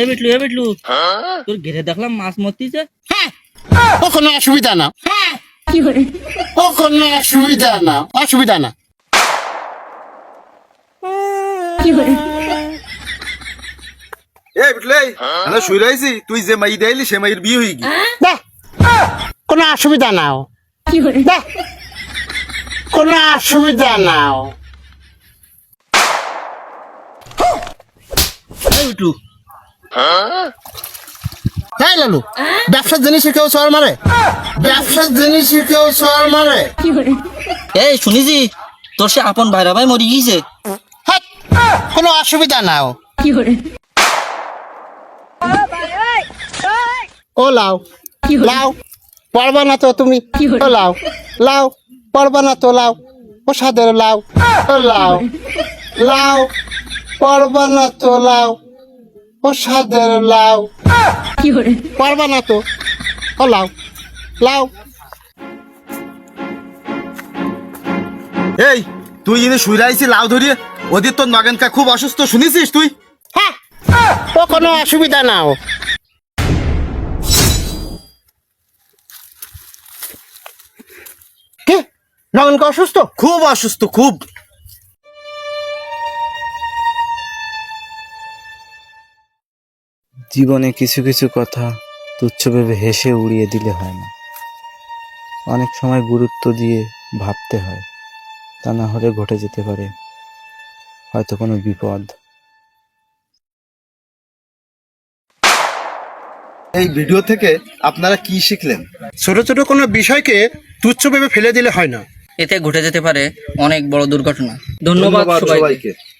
এ বিটলু এ বিটলু তোর ঘেরে দেখলাম মাছ মরতিছে। হ্যাঁ। ও কোনো অসুবিধা না। ও কোনো অসুবিধা না। অসুবিধা না। বিটলে আমি শুই রয়েছি। তুই যে মাই দেয়লি সে মাইয়ের বিয়ে হয়ে গি বাহ কোনো অসুবিধা নাও। বাহ কোনো অসুবিধা নাও। এ বিটলু তাই লালু। ব্যবসার জিনিসে কেউ চর মারে। ব্যবসার জিনিসে কেউ চর মারে। এই শুনিছি? তোর সে আপন ভাইরা ভাই মরি গিয়েছে। কোনো অসুবিধা নাও ও লাও। লাও। পারবা না তো তুমি। ও লাও। লাও। পারবা না তো লাও। ও সাদের লাও। ও লাও। লাও। পারবা না তো লাও। সাদের পারবা না তো? ও লাও লাও এই তুই যিনি শুই রয়েছি লাউ ধরিয়ে ওদের তোর নগেনকা খুব অসুস্থ শুনেছিস তুই? হ্যাঁ ও কোনো অসুবিধা নাও। নগনকে অসুস্থ? খুব অসুস্থ খুব। জীবনে কিছু কিছু কথা তুচ্ছ ভেবে হেসে উড়িয়ে দিলে হয় না। অনেক সময় গুরুত্ব দিয়ে ভাবতে হয় তা না হলে ঘটে যেতে পারে হয়তো কোনো বিপদ। এই ভিডিও থেকে আপনারা কি শিখলেন? ছোট ছোট কোনো বিষয়কে তুচ্ছ ভেবে ফেলে দিলে হয় না। এতে ঘটে যেতে পারে অনেক বড় দুর্ঘটনা। ধন্যবাদ সবাইকে। সবাইকে।